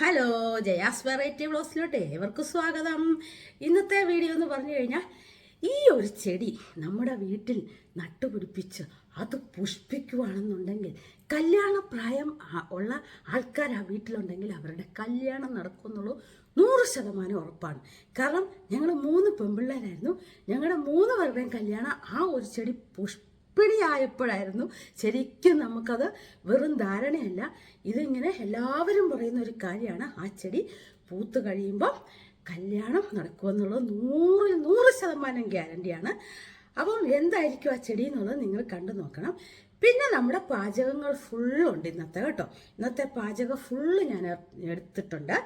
Hello Jaya's variety ബ്ലോസിലോട്ട് ഏവർക്കും സ്വാഗതം. ഇന്നത്തെ വീഡിയോ എന്ന് പറഞ്ഞു കഴിഞ്ഞാൽ ഈ ഒരു ചെടി നമ്മുടെ വീട്ടിൽ നട്ടുപിടിപ്പിച്ച് അത് പുഷ്പിക്കുവാണെന്നുണ്ടെങ്കിൽ കല്യാണ പ്രായം ഉള്ള ആൾക്കാർ ആ വീട്ടിലുണ്ടെങ്കിൽ അവരുടെ കല്യാണം നടക്കുമെന്നുള്ളൂ നൂറ് ശതമാനം ഉറപ്പാണ്. കാരണം ഞങ്ങൾ മൂന്ന് പെൺപിള്ളേരായിരുന്നു ഞങ്ങളുടെ മൂന്ന് പേരുടെയും കല്യാണം ആ ഒരു ചെടി പുഷ്പ പിടിയായപ്പോഴായിരുന്നു ശരിക്കും നമുക്കത് വെറും ധാരണയല്ല. ഇതിങ്ങനെ എല്ലാവരും പറയുന്ന ഒരു കാര്യമാണ്. ആ ചെടി പൂത്ത് കഴിയുമ്പോൾ കല്യാണം നടക്കുമെന്നുള്ളത് നൂറ് നൂറ് ശതമാനം ഗ്യാരണ്ടിയാണ്. അപ്പം എന്തായിരിക്കും ആ ചെടി എന്നുള്ളത് നിങ്ങൾ കണ്ടു നോക്കണം. പിന്നെ നമ്മുടെ പാചകങ്ങൾ ഫുള്ളുണ്ട് ഇന്നത്തെ കേട്ടോ. ഇന്നത്തെ പാചകം ഫുള്ള് ഞാൻ എടുത്തിട്ടുണ്ട്.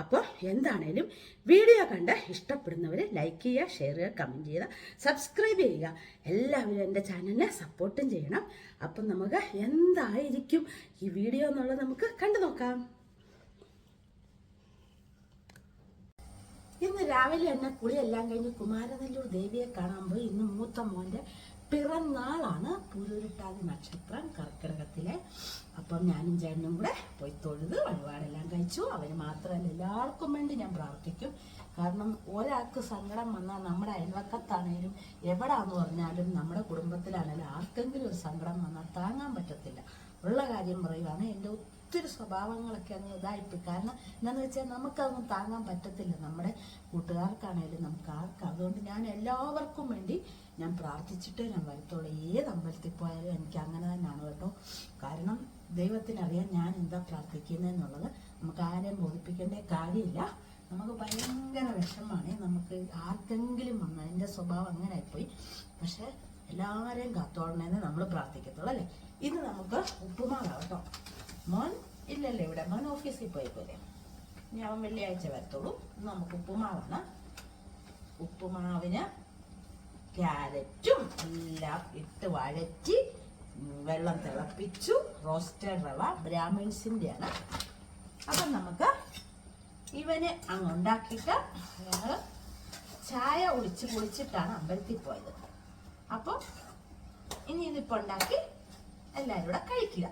അപ്പോൾ എന്താണേലും വീഡിയോ കണ്ട് ഇഷ്ടപ്പെടുന്നവർ ലൈക്ക് ചെയ്യുക ഷെയർ ചെയ്യുക കമന്റ് ചെയ്യുക സബ്സ്ക്രൈബ് ചെയ്യുക. എല്ലാവരും എന്റെ ചാനലിനെ സപ്പോർട്ടും ചെയ്യണം. അപ്പം നമുക്ക് എന്തായിരിക്കും ഈ വീഡിയോ എന്നുള്ളത് നമുക്ക് കണ്ടു നോക്കാം. ഇന്ന് രാവിലെ തന്നെ കുളിയെല്ലാം കഴിഞ്ഞ് കുമാരനെല്ലൂർ ദേവിയെ കാണാൻ പോയി. ഇന്ന് മൂത്ത മോന്റെ പിറന്നാളാണ് പുരുരുട്ടാതി നക്ഷത്രം കർക്കിടകത്തിലെ. അപ്പം ഞാനും ചേട്ടനും കൂടെ പോയി തൊഴുത് വഴിപാടെല്ലാം കഴിച്ചു. അവന് മാത്രമല്ല എല്ലാവർക്കും വേണ്ടി ഞാൻ പ്രാർത്ഥിക്കും. കാരണം ഒരാൾക്ക് സങ്കടം വന്നാൽ നമ്മുടെ അയൽവക്കത്താണേലും എവിടാന്ന് പറഞ്ഞാലും നമ്മുടെ കുടുംബത്തിലാണേലും ആർക്കെങ്കിലും ഒരു സങ്കടം വന്നാൽ താങ്ങാൻ പറ്റത്തില്ല. ഉള്ള കാര്യം പറയുവാണ്. എന്റെ ഒത്തിരി സ്വഭാവങ്ങളൊക്കെ അങ്ങ് ഇതായിപ്പോയി കാരണം എന്താണെന്ന് വെച്ചാൽ നമുക്കതൊന്നും താങ്ങാൻ പറ്റത്തില്ല. നമ്മുടെ കൂട്ടുകാർക്കാണേലും നമുക്ക് ആർക്കും അതുകൊണ്ട് ഞാൻ എല്ലാവർക്കും വേണ്ടി ഞാൻ പ്രാർത്ഥിച്ചിട്ടേ ഞാൻ വരത്തുള്ളൂ. ഏത് അമ്പലത്തിൽ പോയാലും എനിക്ക് അങ്ങനെ തന്നെയാണ് കേട്ടോ. കാരണം ദൈവത്തിനറിയാം ഞാൻ എന്താ പ്രാർത്ഥിക്കുന്നതെന്നുള്ളത് നമുക്ക് ആരെയും ബോധിപ്പിക്കേണ്ട കാര്യമില്ല. നമുക്ക് ഭയങ്കര വിഷമാണ് നമുക്ക് ആർക്കെങ്കിലും വന്ന എന്റെ സ്വഭാവം അങ്ങനെ ആയിപ്പോയി പക്ഷെ എല്ലാവരെയും കാത്തോളണമെന്ന് നമ്മൾ പ്രാർത്ഥിക്കത്തുള്ളൂ അല്ലേ? ഇത് നമുക്ക് ഉപ്പുമാവാണ് കേട്ടോ മോൻ ഇല്ലല്ലോ ഇവിടെ? മോൻ ഓഫീസിൽ പോയി പോലെ ഇനി അവൻ വെള്ളിയാഴ്ച വരത്തുള്ളൂ. നമുക്ക് ഉപ്പുമാവാണ്. ഉപ്പുമാവിന് ക്യാരറ്റും എല്ലാം ഇട്ട് വഴറ്റി വെള്ളം തിളപ്പിച്ചു. റോസ്റ്റഡ് റവ ബ്രാഹ്മിൻസിന്റെയാണ് അപ്പം നമുക്ക് ഇവന് അങ്ങ് ഉണ്ടാക്കിയിട്ട് ഞങ്ങൾ ചായ ഒളിച്ച് കുളിച്ചിട്ടാണ് അമ്പലത്തിൽ പോയത്. അപ്പോൾ ഇനി ഇതിപ്പോൾ ഉണ്ടാക്കി എല്ലാവരും കൂടെ കഴിക്കുക.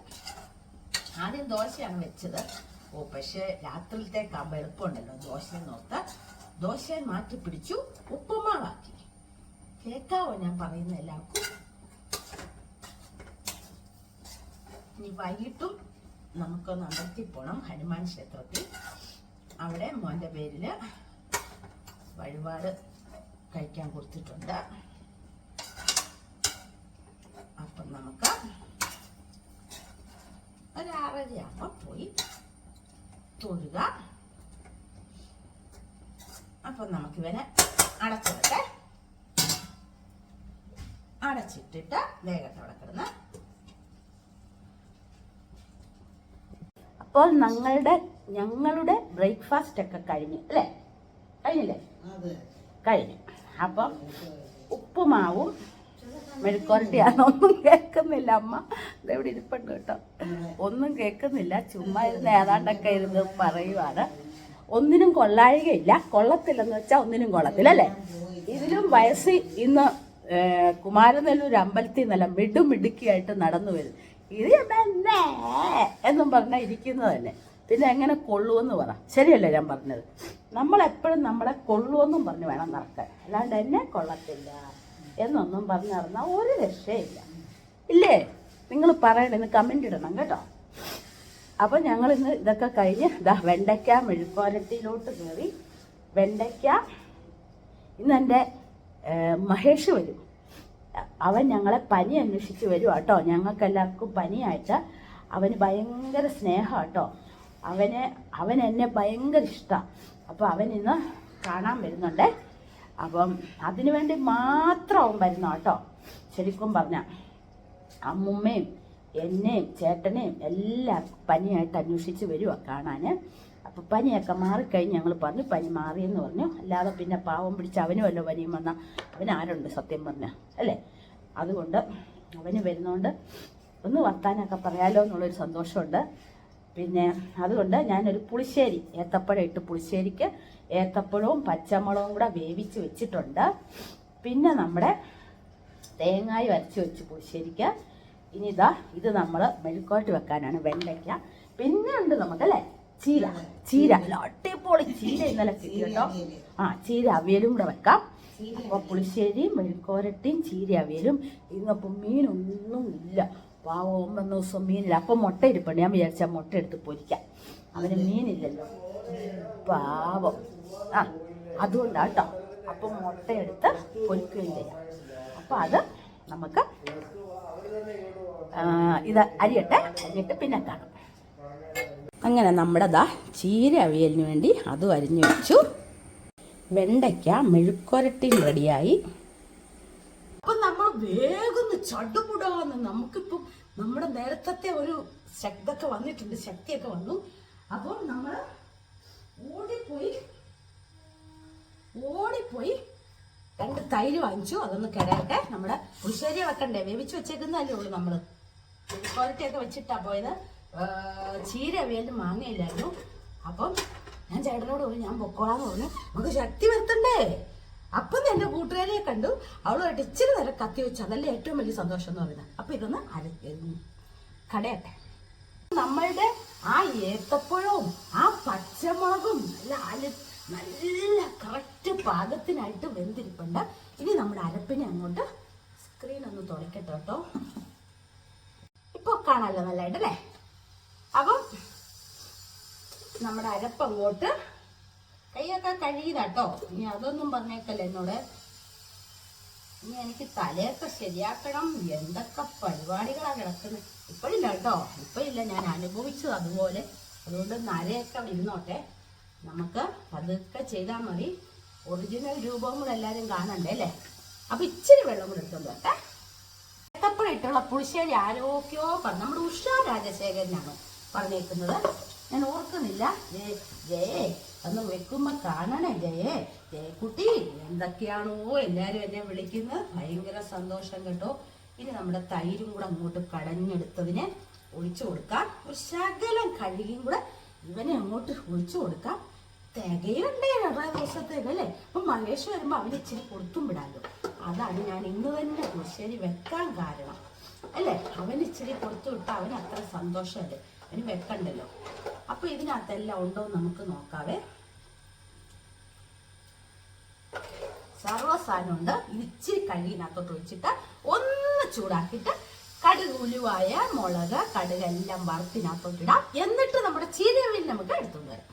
ആദ്യം ദോശയാണ് വെച്ചത്. ഓ പക്ഷേ രാത്രിയിലത്തേക്കാകുമ്പോൾ എളുപ്പമുണ്ടല്ലോ ദോശ നോർത്ത്. ദോശ മാറ്റി പിടിച്ചു ഉപ്പുമാവാക്കി. കേൾക്കാവോ ഞാൻ പറയുന്ന എല്ലാവർക്കും? ഇനി വൈകിട്ടും നമുക്കൊന്ന് അമ്പലത്തിൽ പോകണം ഹനുമാൻ ക്ഷേത്രത്തിൽ. അവിടെ മോന്റെ പേരിൽ വഴിപാട് കഴിക്കാൻ കൊടുത്തിട്ടുണ്ട് അപ്പം നമുക്ക് ഒരു ആറരയാകുമ്പോൾ പോയി. തൊഴുക അപ്പം നമുക്കിവനെ അടച്ചിടട്ടെ. അടച്ചിട്ടിട്ട് വേഗത്തെ അവിടെ കിടന്ന്. അപ്പോൾ ഞങ്ങളുടെ ഞങ്ങളുടെ ബ്രേക്ക്ഫാസ്റ്റ് ഒക്കെ കഴിഞ്ഞു അല്ലേ? കഴിഞ്ഞില്ലേ? കഴിഞ്ഞു. അപ്പം ഉപ്പുമാവും മെഴുക്കുരട്ടിയാണോ ഒന്നും കേൾക്കുന്നില്ല. അമ്മ ഇതെവിടെ ഇരിപ്പുണ്ട് കേട്ടോ. ഒന്നും കേൾക്കുന്നില്ല. ചുമ്മാ ഇരുന്ന് ഏതാണ്ടൊക്കെ ഇരുന്ന് പറയുവാണ്. ഒന്നിനും കൊള്ളാഴികയില്ല കൊള്ളത്തില്ലെന്ന് വെച്ചാൽ ഒന്നിനും കൊള്ളത്തില്ല അല്ലേ? ഇതിലും വയസ്സ് ഇന്ന് കുമാരനെല്ലൂർ അമ്പലത്തിൽ നിന്നല്ല മിടും മിടുക്കിയായിട്ട് നടന്നു വരും. ഇത് എന്നും പറഞ്ഞാൽ ഇരിക്കുന്നത് തന്നെ. പിന്നെ എങ്ങനെ കൊള്ളുമെന്ന് പറ. ശരിയല്ലേ ഞാൻ പറഞ്ഞത്? നമ്മളെപ്പോഴും നമ്മളെ കൊള്ളുമെന്നും പറഞ്ഞ് വേണം നടക്കാൻ. അല്ലാണ്ട് എന്നെ കൊള്ളത്തില്ല. എന്നൊന്നും പറഞ്ഞു നടന്നാൽ ഒരു രക്ഷയില്ല. ഇല്ലേ? നിങ്ങൾ പറയണമെന്ന് കമന്റ് ഇടണം കേട്ടോ. അപ്പോൾ ഞങ്ങളിന്ന് ഇതൊക്കെ കഴിഞ്ഞ് ഇതാ വെണ്ടയ്ക്ക മെഴുക്കോരട്ടിയിലോട്ട് കയറി. വെണ്ടയ്ക്ക ഇന്ന് എന്റെ മഹേഷ് വരും. അവൻ ഞങ്ങളെ പനി അന്വേഷിച്ച് വരും കേട്ടോ. ഞങ്ങൾക്കെല്ലാവർക്കും പനിയായിട്ട് അവന് ഭയങ്കര സ്നേഹം കേട്ടോ. അവന് അവൻ എന്നെ ഭയങ്കര ഇഷ്ടമാണ് അപ്പോൾ അവൻ ഇന്ന് കാണാൻ വരുന്നുണ്ടേ. അപ്പം അതിനു വേണ്ടി മാത്രം അവൻ വരുന്ന കേട്ടോ. ശരിക്കും പറഞ്ഞാൽ അമ്മുമ്മയും എന്നെയും ചേട്ടനെയും എല്ലാം പനിയായിട്ട് അന്വേഷിച്ച് വരിക കാണാൻ അപ്പോൾ പനിയൊക്കെ മാറിക്കഴിഞ്ഞ് ഞങ്ങൾ പറഞ്ഞു പനി മാറിയെന്ന് പറഞ്ഞു. അല്ലാതെ പിന്നെ പാവം പിടിച്ച് അവനും അല്ലോ പനിയും വന്നാൽ അവൻ ആരുണ്ട് സത്യം പറഞ്ഞ അല്ലേ? അതുകൊണ്ട് അവന് വരുന്നതുകൊണ്ട് ഒന്ന് വർത്താനൊക്കെ പറയാലോ എന്നുള്ളൊരു സന്തോഷമുണ്ട്. പിന്നെ അതുകൊണ്ട് ഞാനൊരു പുളിശ്ശേരി ഏത്തപ്പഴം ഇട്ട് പുളിശ്ശേരിക്ക് ഏത്തപ്പഴവും പച്ചമുളകും കൂടെ വേവിച്ച് വെച്ചിട്ടുണ്ട്. പിന്നെ നമ്മുടെ തേങ്ങായി അരച്ച് വെച്ച് പുളിശ്ശേരിക്ക്. ഇനി ഇതാ ഇത് നമ്മൾ മെഴുക്കോട്ട് വെക്കാനാണ് വെണ്ടയ്ക്ക. പിന്നെ ഉണ്ട് നമുക്കല്ലേ ചീര. ചീര അടിപൊളി ചീര ഇന്നലെ കിട്ടി കേട്ടോ ആ ചീര അവിയലും കൂടെ വെക്കാം. അപ്പോൾ പുളിശ്ശേരിയും മെഴുക്കോരട്ടിയും ചീര അവിയലും. ഇന്നപ്പം മീനൊന്നും ഇല്ല. പാവം ഒമ്പത് ദിവസം മീനില്ല. അപ്പം മുട്ട ഇരിപ്പുണ്ട്. ഞാൻ വിചാരിച്ചാൽ മുട്ട എടുത്ത് പൊരിക്കാം. അവന് മീനില്ലല്ലോ. പാവം. ആ അതുകൊണ്ടാണ് കേട്ടോ അപ്പം മുട്ട എടുത്ത് പൊരിക്കുകയും ചെയ്യാം. അപ്പം അത് നമുക്ക് ഇത് അരിയട്ടെ. അരിയിട്ട് പിന്നെ കാണാം അങ്ങനെ നമ്മുടെ ദാ ചീര അവിയലിന് വേണ്ടി അതും അരിഞ്ഞു വെച്ചു. വെണ്ടയ്ക്ക മെഴുക്കുരട്ടിയും റെഡിയായി. അപ്പം നമ്മൾ വേഗം ചടുപുടാന്ന് നമുക്കിപ്പം നമ്മുടെ നേരത്തെ ഒരു ശക്തൊക്കെ വന്നിട്ടുണ്ട് ശക്തിയൊക്കെ വന്നു. അപ്പോൾ നമ്മൾ ഓടിപ്പോയി ഓടിപ്പോയി രണ്ട് തൈര് വാങ്ങിച്ചു. അതൊന്ന് കിടയട്ടെ നമ്മുടെ പുളിശ്ശേരി വെക്കണ്ടേ? വേവിച്ച് വെച്ചേക്കുന്നതല്ലേ ഉള്ളൂ നമ്മൾ. ഒക്കെ വെച്ചിട്ടാ പോയത്. ചീര വേലും മാങ്ങയില്ലായിരുന്നു. അപ്പം ഞാൻ ചേട്ടനോട് പറഞ്ഞു ഞാൻ പൊക്കോളാന്ന് പറഞ്ഞു. നമുക്ക് ശക്തി വരുത്തണ്ടേ? അപ്പം എന്റെ കൂട്ടുകാരിയെ കണ്ടു. അവളുമായിട്ട് ഇച്ചിരി നേരം കത്തി വെച്ചു അതല്ലേ ഏറ്റവും വലിയ സന്തോഷം എന്ന് പറയുന്നത്. അപ്പൊ ഇതൊന്ന് അര കടയട്ടെ. നമ്മളുടെ ആ ഏത്തപ്പഴവും ആ പച്ചമുളകും നല്ല നല്ല കറക്റ്റ് പാകത്തിനായിട്ട് വെന്തിരിപ്പുണ്ട്. ഇനി നമ്മുടെ അരപ്പിനെ അങ്ങോട്ട് സ്ക്രീൻ ഒന്ന് തുറക്കട്ടെ കേട്ടോ. ഇപ്പൊ കാണാമല്ലോ നല്ലതായിട്ടല്ലേ അപ്പം നമ്മുടെ അരപ്പ് അങ്ങോട്ട് കൈയൊക്കെ കഴുകിയതാട്ടോ ഇനി അതൊന്നും പറഞ്ഞേക്കല്ല എന്നോട്? ഇനി എനിക്ക് തലയൊക്കെ ശരിയാക്കണം. എന്തൊക്കെ പരിപാടികളാണ് കിടക്കുന്നത് ഇപ്പോഴില്ല കേട്ടോ. ഇപ്പോഴില്ല ഞാൻ അനുഭവിച്ചത് അതുപോലെ. അതുകൊണ്ട് നരയൊക്കെ അവിടെ ഇരുന്നോട്ടെ. നമുക്ക് പതുക്കെ ചെയ്താൽ മതി. ഒറിജിനൽ രൂപവും കൂടെ എല്ലാവരും കാണണ്ടേ അല്ലേ? അപ്പൊ ഇച്ചിരി വെള്ളം കൂടെ എടുത്തോണ്ട് വരട്ടെ. ഏത്തപ്പഴയിട്ടുള്ള പുളിശ്ശേരി ആരോഗ്യോ പറഞ്ഞു നമ്മുടെ ഉഷാ രാജശേഖരനാണ് പറഞ്ഞേക്കുന്നത്. ഞാൻ ഓർക്കുന്നില്ല. ജയ ഒന്ന് വെക്കുമ്പോ കാണണേ ജയേ ജയക്കുട്ടി എന്തൊക്കെയാണോ എല്ലാരും എന്നെ വിളിക്കുന്നത്. ഭയങ്കര സന്തോഷം കേട്ടോ. ഇനി നമ്മുടെ തൈരും കൂടെ അങ്ങോട്ട് കടഞ്ഞെടുത്തതിന് ഒഴിച്ചു കൊടുക്കാം. ഒരു ശകലം കഴുകിയും കൂടെ ഇവനെ അങ്ങോട്ട് ഒഴിച്ചു കൊടുക്കാം. തികയുണ്ടേ കുറേ ദിവസത്തേക്ക് അല്ലേ? അപ്പൊ മഹേഷ് വരുമ്പോ അവന് ഇച്ചിരി കൊടുത്തും വിടാലോ. അതാണ് ഞാൻ ഇന്ന് തന്നെ കുശ്ശേരി വെക്കാൻ കാരണം. അല്ലേ? അവന് ഇച്ചിരി കൊടുത്തു വിട്ടാൽ അവന് അത്ര സന്തോഷമല്ലേ? അവന് വെക്കണ്ടല്ലോ. അപ്പൊ ഇതിനകത്തെല്ലാം ഉണ്ടോ നമുക്ക് നോക്കാവേ. സർവ സാധനം ഉണ്ട് ഇച്ചിരി കഴുകിനകത്തോട്ട് ഒഴിച്ചിട്ട് ഒന്ന് ചൂടാക്കിയിട്ട് കടുക് ഉലുവായ മുളക് വറുത്തിനകത്തോട്ട് ഇടാം. എന്നിട്ട് നമ്മുടെ ചീരവിൽ നമുക്ക് എടുത്തുകൊണ്ട് വരാം.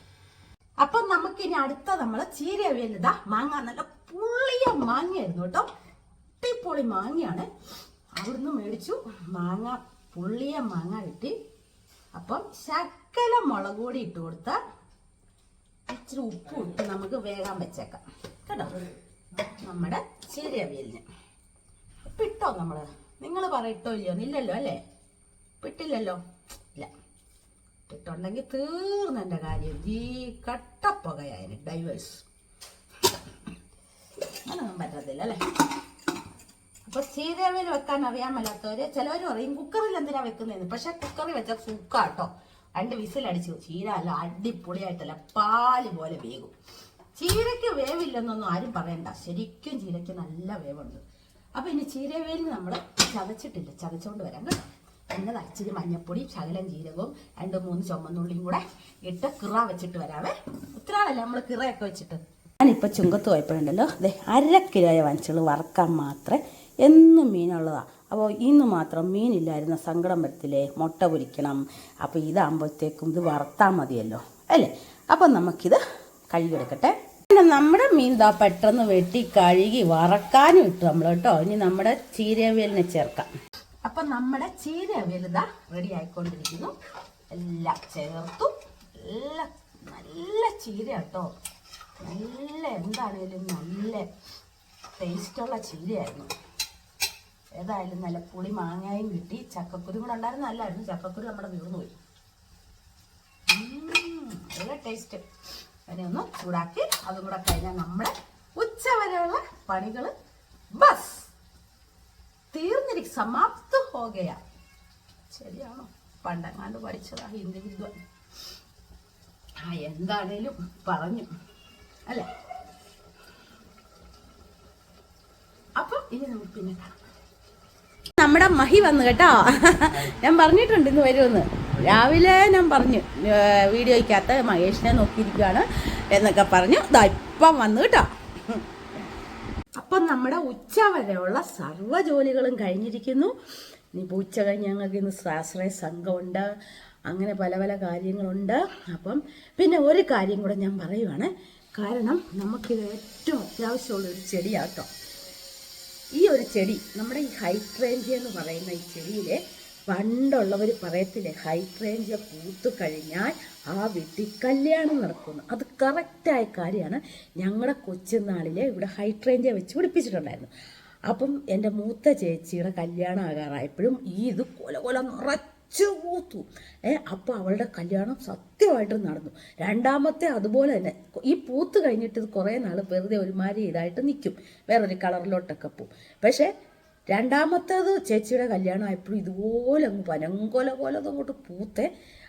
അപ്പൊ നമുക്ക് ഇനി അടുത്ത നമ്മൾ ചീരവിയൽ ഇതാ മാങ്ങ നല്ല പുള്ളിയ മാങ്ങയായിരുന്നു കേട്ടോ. അടിപൊളി മാങ്ങയാണ്. അവിടുന്ന് മേടിച്ചു. മാങ്ങ പുള്ളിയ മാങ്ങ കിട്ടി. അപ്പം ശക്കല മുളക് പൊടി ഇട്ട് കൊടുത്ത ഇച്ചിരി ഉപ്പ് ഇട്ട് നമുക്ക് വേഗം വെച്ചേക്കാം. കേട്ടോ? നമ്മുടെ ചീരവിയലിന് ഇട്ടോ നമ്മൾ? നിങ്ങൾ പറയിട്ടോ ഇല്ലയോ? ഇല്ലല്ലോ അല്ലേ? ഇട്ടില്ലല്ലോ ഇല്ല. ഇട്ടിട്ടുണ്ടെങ്കിൽ തീർന്ന എന്റെ കാര്യം. ഈ കട്ടപ്പുകയായതിന് ഡൈവേഴ്സ്. അങ്ങനൊന്നും പറ്റത്തില്ല അല്ലേ? അപ്പൊ ചീരവിൽ വെക്കാൻ അറിയാൻ മേലാത്തവര് ചിലവർ പറയും കുക്കറിൽ എന്തിനാ വെക്കുന്നതെന്ന്? പക്ഷെ കുക്കറിൽ വെച്ചാൽ സുക്കാട്ടോ. രണ്ട് വിസിലടിച്ചു ചീര അല്ല അടിപൊളിയായിട്ടല്ല പാൽ പോലെ വേകും. ചീരയ്ക്ക് വേവില്ലെന്നൊന്നും ആരും പറയണ്ട. ശരിക്കും ചീരയ്ക്ക് നല്ല വേവുണ്ട്. അപ്പൊ ഇനി ചീരവേലി നമ്മൾ ചതച്ചിട്ടില്ല. ചതച്ചോണ്ട് വരാം കേട്ടോ. എന്നത് അച്ചിരി മഞ്ഞപ്പൊടി ശകലം ജീരകവും രണ്ട് മൂന്ന് ചുമന്നുള്ളിയും കൂടെ ഇട്ട് കിറ വെച്ചിട്ട് വരാവേ. ഉത്തരാളല്ലേ നമ്മൾ കിറയൊക്കെ വെച്ചിട്ട്? ഞാനിപ്പോൾ ചുങ്കത്ത് പോയപ്പോഴുണ്ടല്ലോ അതെ അര കിലോയെ വാങ്ങിച്ചുള്ളൂ വറക്കാൻ മാത്രമേ എന്നും മീനുള്ളതാണ് അപ്പോൾ ഇന്ന് മാത്രം മീനില്ലായിരുന്ന സങ്കടം വരത്തില്ലേ മുട്ട പൊരിക്കണം. അപ്പോൾ ഇതാകുമ്പോഴത്തേക്കും ഇത് വറുത്താൽ മതിയല്ലോ അല്ലേ? അപ്പം നമുക്കിത് കഴുകിയെടുക്കട്ടെ. പിന്നെ നമ്മുടെ മീൻ ഇതാ പെട്ടെന്ന് വെട്ടി കഴുകി വറക്കാനും ഇട്ടു നമ്മൾ കേട്ടോ. ഇനി നമ്മുടെ ചീരവേലിനെ ചേർക്കാം. അപ്പം നമ്മുടെ ചീരവേല ഇതാ റെഡി ആയിക്കൊണ്ടിരിക്കുന്നു. എല്ലാം ചേർത്തു. നല്ല നല്ല ചീര കേട്ടോ. നല്ല എന്താണേലും നല്ല ടേസ്റ്റുള്ള ചീരയായിരുന്നു. ഏതായാലും നല്ല പുളി മാങ്ങായും കിട്ടി. ചക്കക്കുരു കൂടെ ഉണ്ടായിരുന്നു. നല്ലായിരുന്നു ചക്കക്കുരു നമ്മുടെ തീർന്നു പോയി. നല്ല ടേസ്റ്റ് അതിനെ ഒന്ന് ചൂടാക്കി അതും കൂടെ കഴിഞ്ഞാൽ നമ്മുടെ ഉച്ച വരെയുള്ള പണികൾ ബസ്. തീർന്നിരിക്കും സമാപ്ത ഹോകയ. ശരിയാണോ? പണ്ടങ്ങാണ്ട് പഠിച്ചതാ ഹിന്ദി വിദ്വാൻ. ആ എന്താണേലും പറഞ്ഞു. അല്ലേ? അപ്പം ഇനി നമുക്ക് പിന്നെ കാണാം. നമ്മുടെ മഹി വന്നു കേട്ടോ. ഞാൻ പറഞ്ഞിട്ടുണ്ട് ഇന്ന് വരുമെന്ന്. രാവിലെ ഞാൻ പറഞ്ഞു വീഡിയോയ്ക്കകത്ത് മഹേഷിനെ നോക്കിയിരിക്കുകയാണ് എന്നൊക്കെ പറഞ്ഞു. ഇതാ ഇപ്പം വന്നു കേട്ടോ. അപ്പം നമ്മുടെ ഉച്ച വരെയുള്ള സർവ ജോലികളും കഴിഞ്ഞിരിക്കുന്നു. ഇനിയിപ്പോൾ ഉച്ച കഴിഞ്ഞ് ഞങ്ങൾക്ക് ഇന്ന് സ്വാശ്രയ സംഘമുണ്ട്. അങ്ങനെ പല പല കാര്യങ്ങളുണ്ട്. അപ്പം പിന്നെ ഒരു കാര്യം കൂടെ ഞാൻ പറയുവാണ്. കാരണം നമുക്കിത് ഏറ്റവും അത്യാവശ്യമുള്ള ഒരു ചെടിയാട്ടോ. ഈ ഒരു ചെടി നമ്മുടെ ഈ ഹൈട്രേഞ്ച് എന്ന് പറയുന്ന ഈ ചെടിയിലെ പണ്ടുള്ളവർ പറയത്തില്ലേ ഹൈട്രേഞ്ച് പൂത്തു കഴിഞ്ഞാൽ ആ വീട്ടിൽ കല്യാണം നടക്കുന്നു അത് കറക്റ്റായ കാര്യമാണ്. ഞങ്ങളുടെ കൊച്ചുനാളിൽ ഇവിടെ ഹൈട്രേഞ്ച് വെച്ച് പിടിപ്പിച്ചിട്ടുണ്ടായിരുന്നു. അപ്പം എന്റെ മൂത്ത ചേച്ചിയുടെ കല്യാണം ആകാറായപ്പോഴും ഈ ഇത് കൊല കൊല നിറച്ച് പൂത്തു ഏ അപ്പോൾ അവളുടെ കല്യാണം സത്യമായിട്ട് നടന്നു. രണ്ടാമത്തെ അതുപോലെ തന്നെ. ഈ പൂത്ത് കഴിഞ്ഞിട്ട് ഇത് കുറേ നാൾ വെറുതെ ഒരുമാതിരി ഇതായിട്ട് നിൽക്കും വേറൊരു കളറിലോട്ടൊക്കെ പോവും. പക്ഷേ രണ്ടാമത്തേത് ചേച്ചിയുടെ കല്യാണം ആയപ്പോഴും ഇതുപോലെ അങ്ങ് പനങ്കൊല പോലെ അങ്ങോട്ട് പൂത്തെ.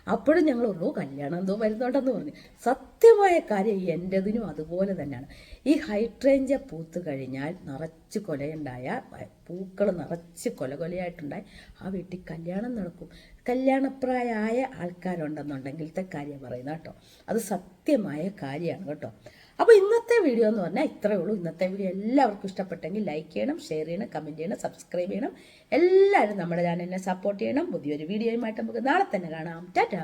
അപ്പോഴും ഞങ്ങൾ ഓ കല്യാണം എന്തോ വരുന്നുണ്ടെന്ന് പറഞ്ഞു. സത്യമായ കാര്യം എന്റെതിനും അതുപോലെ തന്നെയാണ്. ഈ ഹൈട്രേഞ്ച പൂത്ത് കഴിഞ്ഞാൽ നിറച്ച് കൊലയുണ്ടായ പൂക്കൾ നിറച്ച് കൊല കൊലയായിട്ടുണ്ടായി ആ വീട്ടിൽ കല്യാണം നടക്കും. കല്യാണപ്രായമായ ആൾക്കാരുണ്ടെന്നുണ്ടെങ്കിലത്തെ കാര്യം പറയുന്നത് കേട്ടോ. അത് സത്യമായ കാര്യമാണ് കേട്ടോ. അപ്പോൾ ഇന്നത്തെ വീഡിയോ എന്ന് പറഞ്ഞാൽ ഇത്രയേ ഉള്ളൂ. ഇന്നത്തെ വീഡിയോ എല്ലാവർക്കും ഇഷ്ടപ്പെട്ടെങ്കിൽ ലൈക്ക് ചെയ്യണം ഷെയർ ചെയ്യണം കമന്റ് ചെയ്യണം സബ്സ്ക്രൈബ് ചെയ്യണം. എല്ലാവരും നമ്മുടെ ചാനലിനെ സപ്പോർട്ട് ചെയ്യണം. പുതിയൊരു വീഡിയോയുമായിട്ട് നമുക്ക് നാളെ തന്നെ കാണാം. ടാറ്റാ.